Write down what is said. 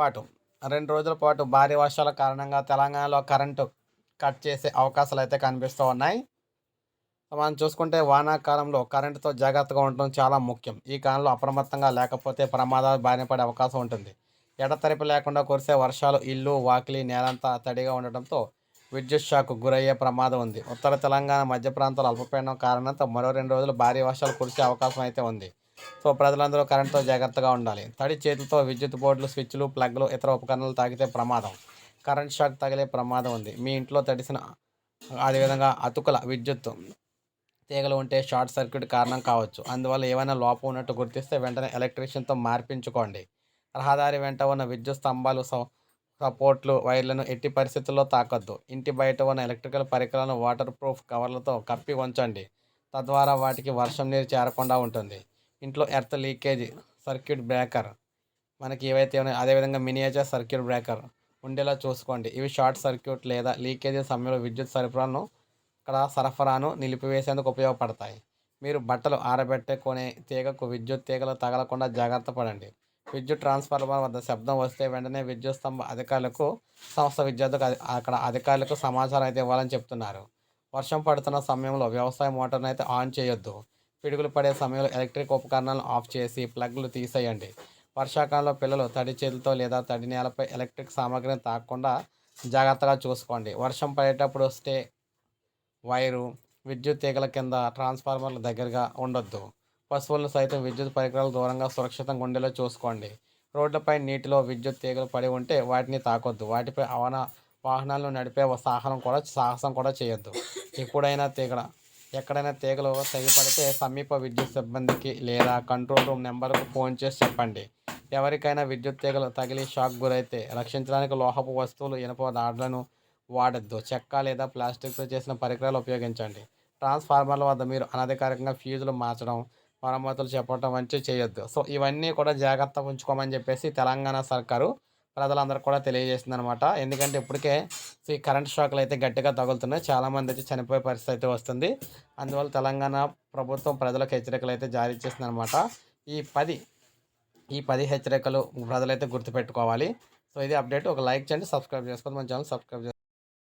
పాటు రెండు రోజుల పాటు భారీ వర్షాల కారణంగా తెలంగాణలో కరెంటు కట్ చేసే అవకాశాలు అయితే కనిపిస్తూ ఉన్నాయి. మనం చూసుకుంటే వానాకాలంలో కరెంటుతో జాగ్రత్తగా ఉండటం చాలా ముఖ్యం. ఈ కాలంలో అప్రమత్తంగా లేకపోతే ప్రమాదాలు బారిన పడే అవకాశం ఉంటుంది. ఎడతెరిపి లేకుండా కురిసే వర్షాలు ఇల్లు వాకిలి నేలంతా తడిగా ఉండటంతో విద్యుత్ షాక్ గురయ్యే ప్రమాదం ఉంది. ఉత్తర తెలంగాణ మధ్య ప్రాంతాలు అల్పపీడనం కారణంతో మరో రెండు రోజులు భారీ వర్షాలు కురిసే అవకాశం అయితే ఉంది. సో ప్రజలందరూ కరెంటుతో జాగ్రత్తగా ఉండాలి. తడి చేతులతో విద్యుత్ బోర్డులు స్విచ్లు ప్లగ్లు ఇతర ఉపకరణాలు తాకితే ప్రమాదం. కరెంట్ షాక్ తగిలే ప్రమాదం ఉంది. మీ ఇంట్లో తడిసిన అదేవిధంగా అతుకుల విద్యుత్ తీగలు ఉంటే షార్ట్ సర్క్యూట్ కారణం కావచ్చు. అందువల్ల ఏమైనా లోపం ఉన్నట్టు గుర్తిస్తే వెంటనే ఎలక్ట్రీషియన్తో మార్పించుకోండి. రహదారి వెంట ఉన్న విద్యుత్ స్తంభాలు స- సపోర్ట్లు వైర్లను ఎట్టి పరిస్థితుల్లో తాకొద్దు. ఇంటి బయట ఉన్న ఎలక్ట్రికల్ పరికరాలను వాటర్ ప్రూఫ్ కవర్లతో కప్పి ఉంచండి. తద్వారా వాటికి వర్షం నీరు చేరకుండా ఉంటుంది. ఇంట్లో ఎర్త్ లీకేజ్ సర్క్యూట్ బ్రేకర్. మనకి ఏవైతే ఉన్నాయో అదేవిధంగా మినియేచర్ సర్క్యూట్ బ్రేకర్ ఉండేలా చూసుకోండి. ఇవి షార్ట్ సర్క్యూట్ లేదా లీకేజ్ సమయంలో విద్యుత్ సరఫరాను ఇక్కడ సరఫరాను నిలిపివేసేందుకు ఉపయోగపడతాయి. మీరు బట్టలు ఆరబెట్టుకునే తీగకు విద్యుత్ తీగలు తగలకుండా జాగ్రత్త పడండి. విద్యుత్ ట్రాన్స్ఫార్మర్ వద్ద శబ్దం వస్తే వెంటనే విద్యుత్ స్తంభ అధికారులకు సంస్థ విద్యార్థులకు అక్కడ అధికారులకు సమాచారం అయితే ఇవ్వాలని చెప్తున్నారు. వర్షం పడుతున్న సమయంలో వ్యవసాయ మోటార్ను అయితే ఆన్ చేయొద్దు. పిడుగులు పడే సమయంలో ఎలక్ట్రిక్ ఉపకరణాలను ఆఫ్ చేసి ప్లగ్లు తీసేయండి. వర్షాకాలంలో పిల్లలు తడి చేతులతో లేదా తడి నేలపై ఎలక్ట్రిక్ సామాగ్రిని తాకకుండా జాగ్రత్తగా చూసుకోండి. వర్షం పడేటప్పుడు స్టే వైరు విద్యుత్ తీగల కింద ట్రాన్స్ఫార్మర్ల దగ్గరగా ఉండొద్దు. పశువులను సైతం విద్యుత్ పరికరాలు దూరంగా సురక్షితంగా ఉండేలా చూసుకోండి. రోడ్లపై నీటిలో విద్యుత్ తీగలు పడి ఉంటే వాటిని తాకొద్దు. వాటిపై అవన వాహనాలను నడిపే సాహనం కూడా సాహసం కూడా చేయొద్దు. ఎప్పుడైనా తీగల ఎక్కడైనా తీగలు తెగిపడితే సమీప విద్యుత్ సిబ్బందికి లేదా కంట్రోల్ రూమ్ నెంబర్కు ఫోన్ చేసి చెప్పండి. ఎవరికైనా విద్యుత్ తీగలు తగిలి షాక్ గురైతే రక్షించడానికి లోహపు వస్తువులు ఇనుప దాడులను వాడద్దు. చెక్క లేదా ప్లాస్టిక్తో చేసిన పరికరాలు ఉపయోగించండి. ట్రాన్స్ఫార్మర్ల వద్ద మీరు అనధికారికంగా ఫ్యూజులు మార్చడం మరమ్మతులు చెప్పడం వంటివి చేయొద్దు. సో ఇవన్నీ కూడా జాగ్రత్త ఉంచుకోమని చెప్పేసి తెలంగాణ సర్కారు ప్రజలందరూ కూడా తెలియజేసింది అనమాట ఎందుకంటే ఇప్పటికే సో ఈ కరెంట్ షాక్లు అయితే గట్టిగా తగులుతున్నాయి. చాలామంది అయితే చనిపోయే పరిస్థితి అయితే వస్తుంది. అందువల్ల తెలంగాణ ప్రభుత్వం ప్రజలకు హెచ్చరికలు అయితే జారీ చేసింది అనమాట ఈ పది ఈ పది హెచ్చరికలు ప్రజలైతే గుర్తుపెట్టుకోవాలి. సో ఇది అప్డేట్. ఒక లైక్ చేయండి సబ్స్క్రైబ్ చేసుకోండి. మన ఛానల్ సబ్స్క్రైబ్ చేసుకోండి